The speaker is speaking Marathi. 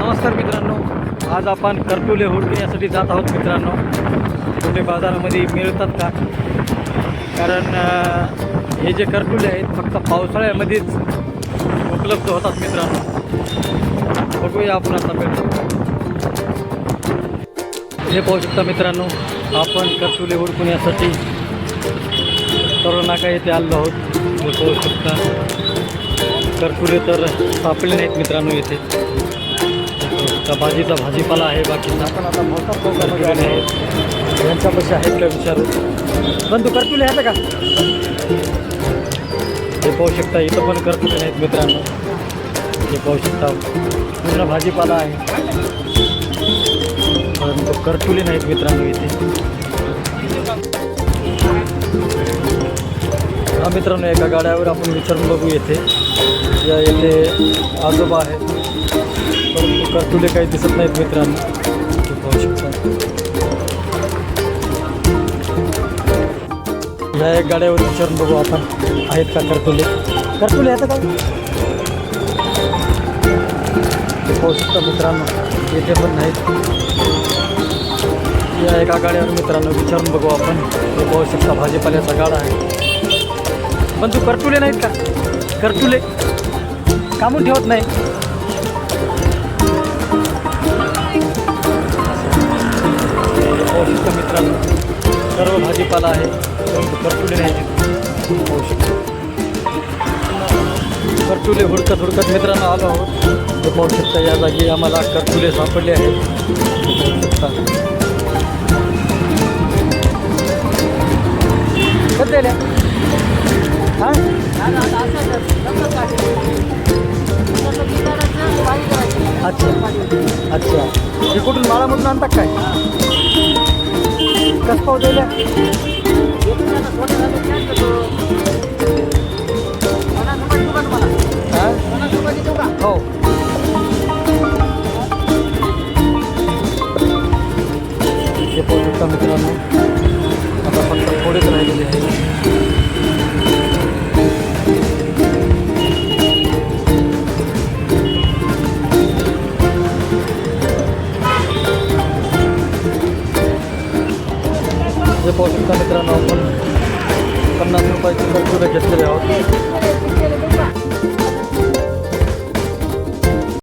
नमस्कार मित्रांनो. आज आपण करटुले हुडकण्यासाठी जात आहोत मित्रांनो. कुठे बाजारामध्ये मिळतात का? कारण हे जे कर्तुले आहेत फक्त पावसाळ्यामध्येच उपलब्ध होतात मित्रांनो. बघूया आपण आता भेटतो हे पाहू शकता मित्रांनो आपण करटुले हुडकण्यासाठी नाका येथे आलो आहोत. पाहू शकता. करटुले तर सापडले नाहीत मित्रांनो येथे. आता भाजीचा भाजीपाला आहे बाकीचा पण आता मोठा करटुले आहेत यांच्यापाशी आहेत का विचारू? तू करटुले आहेत का? हे पाहू शकता इथं पण करटुले नाहीत मित्रांनो. हे पाहू शकता पूर्ण भाजीपाला आहे. परंतु करटुले नाहीत मित्रांनो इथे. हा मित्रांनो एका गाड्यावर आपण विचारून बघू येथे या येथे आजोबा आहेत. कर्तुले काही दिसत नाहीत मित्रांनो. पाहू शकता. या एक गाड्यावर विचारून बघू आपण. आहेत का कर्तुले? कर्तुले आहेत काय पाहू शकता मित्रांनो. येथे पण नाहीत. या एका गाड्यावर मित्रांनो विचारून बघू आपण. ते पाहू शकता भाजीपाल्याचा गाडा आहे. पण तू कर्तुले नाहीत का? कर्तुले. कामून ठेवत नाही. भाजीपाला आहे. परतुले कर्तुले नाही. पाहू शकतो करटुले हुडकत हुडकत मित्रांनो आलो आहोत. पाहू शकता या जागी आम्हाला करटुले सापडले आहेत. ते हां? अच्छा. अच्छा. हे कुठून माळामधून आणतात काय? कसं पाव हो. हे पाहू शकता मित्रांनो आता फक्त थोडेच राहिलेले आहे पाहू शकता मित्रांनो आपण पन्नास रुपयाची कर्ज घेतलेले आहोत.